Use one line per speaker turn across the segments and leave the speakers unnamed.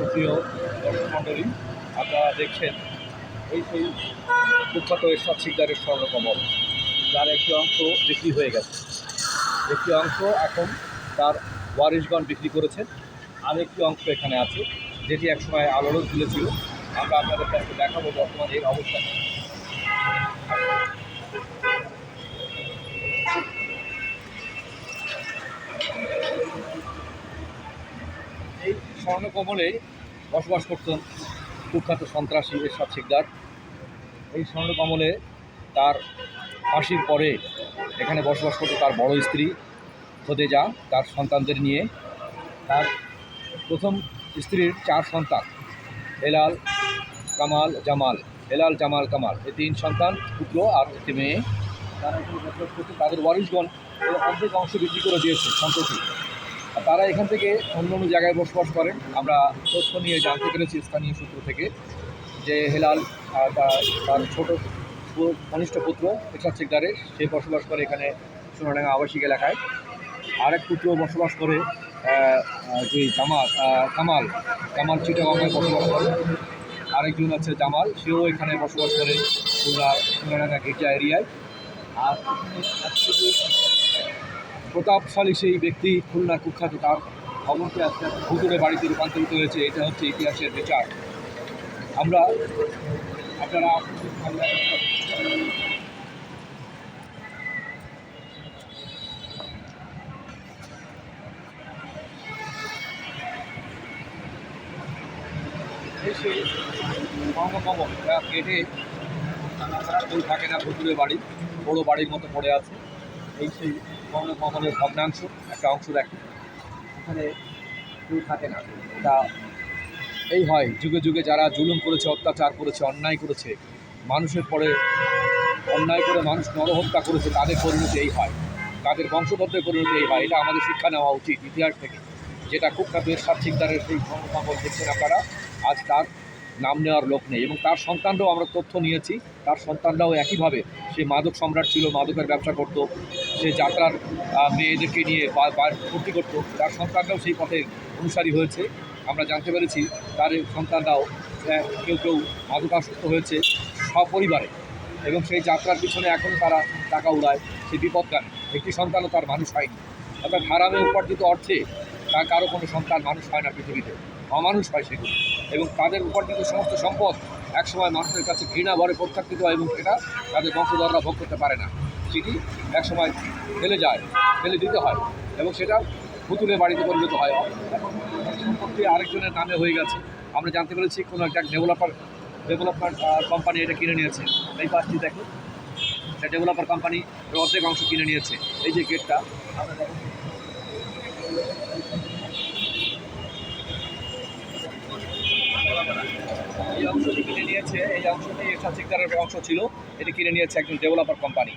সুপ্রিয় দর্শক মণ্ডলী আপনারা দেখছেন এই সেই কুখ্যাত এরশাদ শিকদারের স্বর্ণকমল, যার একটি অংশ বিক্রি হয়ে গেছে। একটি অংশ এখন তার ওয়ারিশগণ বিক্রি আর একটি অংশ এখানে আছে, যেটি একসময় আলোড়ন তুলেছিল। আমরা আপনাদের কাছে দেখাবো বর্তমানে এর অবস্থা। স্বর্ণকমলে বসবাস করতেন কুখ্যাত সন্ত্রাসী এরশাদ শিকদার। এই স্বর্ণকমলে তার ফাঁসির পরে এখানে বসবাস করতো তার বড় স্ত্রী খোদেজা, তার সন্তানদের নিয়ে। তার প্রথম স্ত্রীর চার সন্তান, হেলাল, কামাল, জামাল। হেলাল, জামাল, কামাল। এই তিন সন্তান, পুত্র আর একটি মেয়ে। তারা এখানে বসবাস করতো। তাদের ওয়ারিশগণ অর্ধেক অংশ বিক্রি করে দিয়েছে সম্প্রতি তারা এখান থেকে অন্য অন্য জায়গায় বসবাস করেন। আমরা তথ্য নিয়ে জানতে পেরেছি স্থানীয় সূত্র থেকে যে হেলাল তার ছোট কনিষ্ঠ পুত্র, এরশাদ শিকদারের সে বসবাস করে এখানে সোনাডাঙ্গা আবাসিক এলাকায়। আরেক পুত্র বসবাস করে যে জামাল কামাল কামাল চিটাগাঙ্গায় বসবাস করে। আরেকজন আছে জামাল, সেও এখানে বসবাস করে খুলনা সোনাডাঙ্গা গির্জা এরিয়ায়। আর প্রতাপশালী সেই ব্যক্তি খুলনা কুখ্যাত, তার খবরটি আজকে ভুতুরে বাড়িতে রূপান্তরিত হয়েছে, এটা হচ্ছে ইতিহাসের বিচার। আমরা আপনারা কেটে থাকে না ভুতুরে বাড়ি, বড় বাড়ির মতো পড়ে আছে। এই সেই কর্মকমলের ভগ্নাংশ, একটা অংশ দেখে এখানে কেউ থাকে না। এটা এই হয়, যুগে যুগে যারা জুলুম করেছে, অত্যাচার করেছে, অন্যায় করেছে, মানুষের পরে অন্যায় করে মানুষ নরহত্যা করেছে, তাদের পরিণতি এই হয়। তাদের বংশধরদের পরিণতি এই হয়। এটা আমাদের শিক্ষা নেওয়া উচিত ইতিহাস থেকে। যেটা কুখ্যাত এরশাদ শিকদারের সেই কর্মকমল দেখছেন আপনারা, আজ তার নাম নেওয়ার লোক নেই এবং তার সন্তানরাও আমরা তথ্য নিয়েছি। তার সন্তানরাও একইভাবে সে মাদক সম্রাট ছিল, মাদকের ব্যবসা করত, সে যাত্রার মেয়েদেরকে নিয়ে ভর্তি করতো। তার সন্তানরাও সেই পথে অনুসারী হয়েছে। আমরা জানতে পেরেছি তার সন্তানরাও কেউ কেউ মাদকাসক্ত হয়েছে সপরিবারে এবং সেই যাত্রার পিছনে এখন তারা টাকা উড়ায়, সে বিপদগামী একটি সন্তানও তার মানুষ হয়নি। অর্থাৎ হারামে উপার্জিত অর্থে তার কারও কোনো সন্তান মানুষ হয় না পৃথিবীতে। অমানুষ হয় সেগুলো। এবং তাদের উপার্জিত সমস্ত সম্পদ একসময় মানুষের কাছে ঘৃণা ভরে প্রত্যাখ্যিত হয় এবং সেটা তাদের বংশধররা ভোগ করতে পারে না। সেটি একসময় ফেলে যায়, ফেলে দিতে হয় এবং সেটা পুতুলের বাড়িতে পরিণত হয়। সম্পত্তি আরেকজনের নামে হয়ে গেছে। আমরা জানতে পেরেছি কোনো একটা ডেভেলপার ডেভেলপার কোম্পানি এটা কিনে নিয়েছে। এই পাঁচটি দেখো একটা ডেভেলপার কোম্পানি অর্ধেক অংশ কিনে নিয়েছে। এই যে গেটটা আমরা এই অংশটি কিনে নিয়েছে, এই অংশটি এরশাদ শিকদারের অংশ ছিল, এটি কিনে নিয়েছে একজন ডেভেলপার কোম্পানি।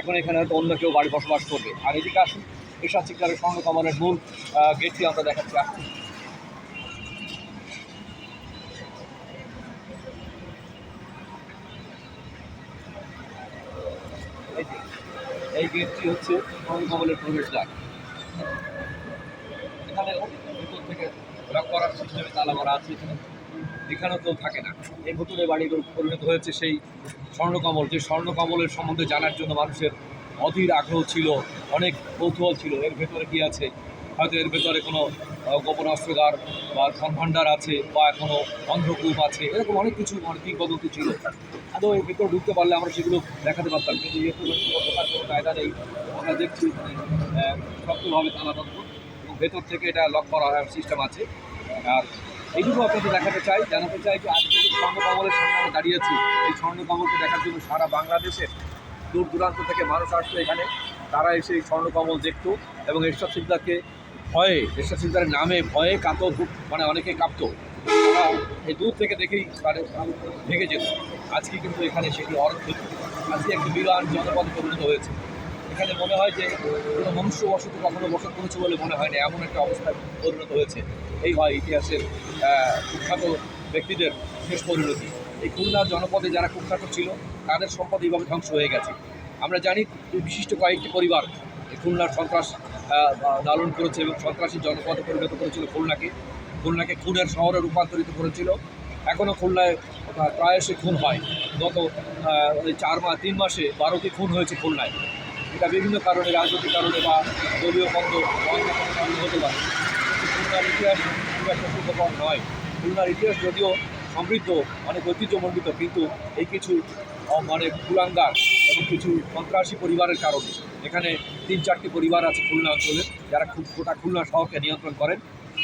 এখন এখানে হয়তো অন্য কেউ বাড়ি বসবাস করবে। আর এদিকে আসুন এরশাদ শিকদারের স্বর্ণ কমলের মূল। এই গেটটি হচ্ছে স্বর্ণ প্রবেশদ্বার। ভিতর থেকে করা আছে এখানে। এখানেও কেউ থাকে না। এই ভুতুরে বাড়িগুলো পরিণত হয়েছে সেই স্বর্ণকমল। যে স্বর্ণকমলের সম্বন্ধে জানার জন্য মানুষের অধীর আগ্রহ ছিল, অনেক কৌতূহল ছিল। এর ভেতরে কি আছে? হয়তো এর ভেতরে কোনো গোপন অস্ত্রাগার বা ধন ভাণ্ডার আছে বা কোনো অন্ধ্রকূপ আছে। এরকম অনেক কিছু, অনেক কিংবদন্তি ছিল। আদৌ এর ভেতরে ঢুকতে পারলে আমরা সেগুলো দেখাতে পারতাম। কিন্তু যেহেতু ঢোকার কোনো কায়দা নেই, আমরা দেখছি শক্তভাবে তালাবদ্ধ এবং ভেতর থেকে এটা লক করা সিস্টেম আছে। আর এইটুকু আপনাদের দেখাতে চাই, জানাতে চাই যে আজকে যে স্বর্ণকমলের সামনে আমরা দাঁড়িয়েছি এই স্বর্ণকমলকে দেখার জন্য সারা বাংলাদেশের দূর দূরান্ত থেকে মানুষ আসতো এখানে। তারা এসে এই স্বর্ণকমল দেখতো এবং এরশাদ সিকদারকে ভয়ে, এরশাদ সিকদারের নামে ভয়ে কাঁতো মানে অনেকে কাঁপতো। তারা এই দূর থেকে দেখেই তাদের ভেঙে যেত। আজকে কিন্তু এখানে সেটি অরক্ষিত। আজকে একটি বিরাট জনপদে পরিণত হয়েছে। এখানে মনে হয় যে কোনো মনুষ্য বসতি কখনো বসত করেছে বলে মনে হয় না, এমন একটা অবস্থায় পরিণত হয়েছে। এই হয় ইতিহাসের কুখ্যাত ব্যক্তিদের শেষ পরিণতি। এই খুলনা জনপদে যারা কুখ্যাত ছিল, তাদের সম্পদ এইভাবে ধ্বংস হয়ে গেছে। আমরা জানি বিশিষ্ট কয়েকটি পরিবার খুলনার সন্ত্রাস লালন করেছে এবং সন্ত্রাসী জনপদে পরিণত করেছিল খুলনাকে। খুলনাকে খুনের শহরে রূপান্তরিত করেছিল। এখনও খুলনায় প্রায়শই খুন হয়। গত চার মাস তিন মাসে বারোটি খুন হয়েছে খুলনায়। এটা বিভিন্ন কারণে, রাজনৈতিক কারণে বা দলীয় বন্ধ হতে পারে। খুলনার ইতিহাস খুব একটা সুখকর নয়। খুলনার ইতিহাস যদিও সমৃদ্ধ, অনেক ঐতিহ্যমণ্ডিত, কিন্তু এই কিছু মানে কুলাঙ্গার এবং কিছু সন্ত্রাসী পরিবারের কারণে এখানে তিন চারটি পরিবার আছে খুলনা অঞ্চলে, যারা খুব গোটা খুলনা শহরকে নিয়ন্ত্রণ করেন।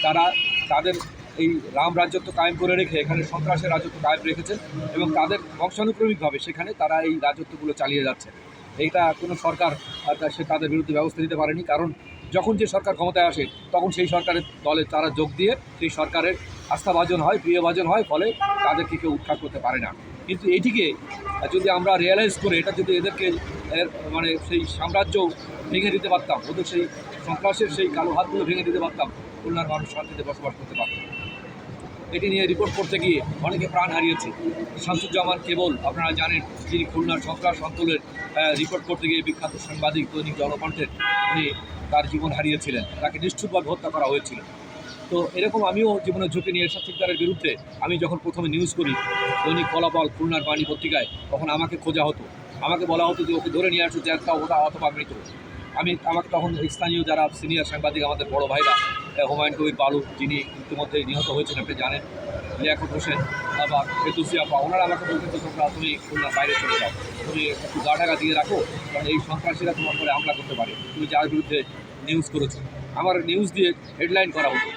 তারা তাদের এই রাম রাজত্ব কায়েম করে রেখে এখানে সন্ত্রাসের রাজত্ব কায়েম রেখেছেন এবং তাদের বংশানুক্রমিকভাবে সেখানে তারা এই রাজত্বগুলো চালিয়ে যাচ্ছে। এইটা কোনো সরকার সে তাদের বিরুদ্ধে ব্যবস্থা নিতে পারেনি, কারণ যখন যে সরকার ক্ষমতায় আসে, তখন সেই সরকারের দলে তারা যোগ দিয়ে সেই সরকারের আস্থাভাজন হয়, প্রিয়ভাজন হয়, ফলে তাদেরকে কেউ উৎখাত করতে পারে না। কিন্তু এটিকে যদি আমরা রিয়েলাইজ করে, এটা যদি এদেরকে মানে সেই সাম্রাজ্য ভেঙে দিতে পারতাম, ওদের সেই সন্ত্রাসের সেই কালো হাতগুলো ভেঙে দিতে পারতাম খুলনার মানুষ শান্তিতে বসবাস করতে পারত। এটি নিয়ে রিপোর্ট করতে গিয়ে অনেকে প্রাণ হারিয়েছে। শামসুজ্জামান কেবল, আপনারা জানেন যিনি খুলনার সন্ত্রাস অঞ্চলের রিপোর্ট করতে গিয়ে বিখ্যাত সাংবাদিক, দৈনিক জনকণ্ঠের, উনি তার জীবন হারিয়েছিলেন। তাকে নিষ্ঠুরভাবে হত্যা করা হয়েছিল। তো এরকম আমিও জীবনের ঝুঁকি নিয়ে এরশাদ সিকদারের বিরুদ্ধে আমি যখন প্রথমে নিউজ করি, দৈনিক ফলাফল খুলনার বাণী পত্রিকায়, তখন আমাকে খোঁজা হতো। আমাকে বলা হতো যে, ওকে ধরে নিয়ে আসো একটা ওটা অথবা মৃত। আমি, আমাকে তখন স্থানীয় যারা সিনিয়র সাংবাদিক, আমাদের বড় ভাইরা হুমায়ুন কবির বালু, যিনি ইতিমধ্যে নিহত হয়েছেন, আপনি জানেন। লিয়াকত হোসেন, আবার ফেতুসি আপা, ওনারা আমাকে বলতেন যে, তোমরা তুমি খুলনার বাইরে চলে যাও। তুমি একটু গা ঢাকা দিয়ে রাখো, কারণ এই সন্ত্রাসীরা তোমার পরে হামলা করতে পারে। তুমি যার বিরুদ্ধে নিউজ করেছ। আমার নিউজ দিয়ে হেডলাইন করা হতো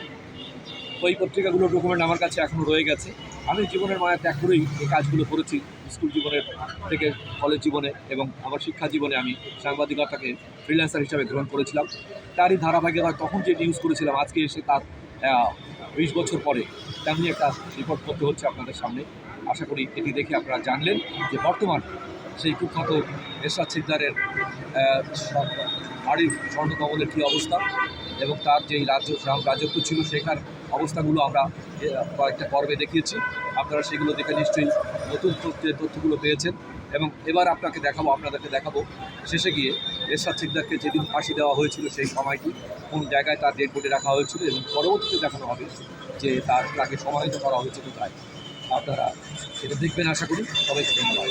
ওই পত্রিকাগুলোর ডকুমেন্ট আমার কাছে এখনও রয়ে গেছে। আমি জীবনের মায়া ত্যাগ করেই এই কাজগুলো করেছি। স্কুল জীবনের থেকে কলেজ জীবনে এবং আমার শিক্ষা জীবনে আমি সাংবাদিকতাকে ফ্রিল্যান্সার হিসাবে গ্রহণ করেছিলাম। তারই ধারাবাহিকতা তখন যে নিউজ করেছিলাম, আজকে এসে তার বিশ বছর পরে তেমনি একটা রিপোর্ট করতে হচ্ছে আপনাদের সামনে। আশা করি এটি দেখে আপনারা জানলেন যে বর্তমান সেই কুখ্যাত এরশাদ সব বাড়ির স্বর্ণকমলের কী অবস্থা এবং তার যেই রাজ্য রাজত্ব ছিল সেখান অবস্থাগুলো আমরা কয়েকটা পর্বে দেখিয়েছি। আপনারা সেগুলো দেখে নিশ্চয়ই নতুন তথ্যে, তথ্যগুলো পেয়েছেন। এবং এবার আপনাকে দেখাবো, আপনাদেরকে দেখাবো, শেষে গিয়ে এরশাদ সিকদারকে যেদিন ফাঁসি দেওয়া হয়েছিল সেই সময়টি, কোন জায়গায় তার ডেড বডি রাখা হয়েছিল এবং পরবর্তীতে দেখানো হবে যে তার, তাকে সমাহিত করা হয়েছে কোথায়। আপনারা সেটা দেখবেন, আশা করি। সবাইকে ধন্যবাদ।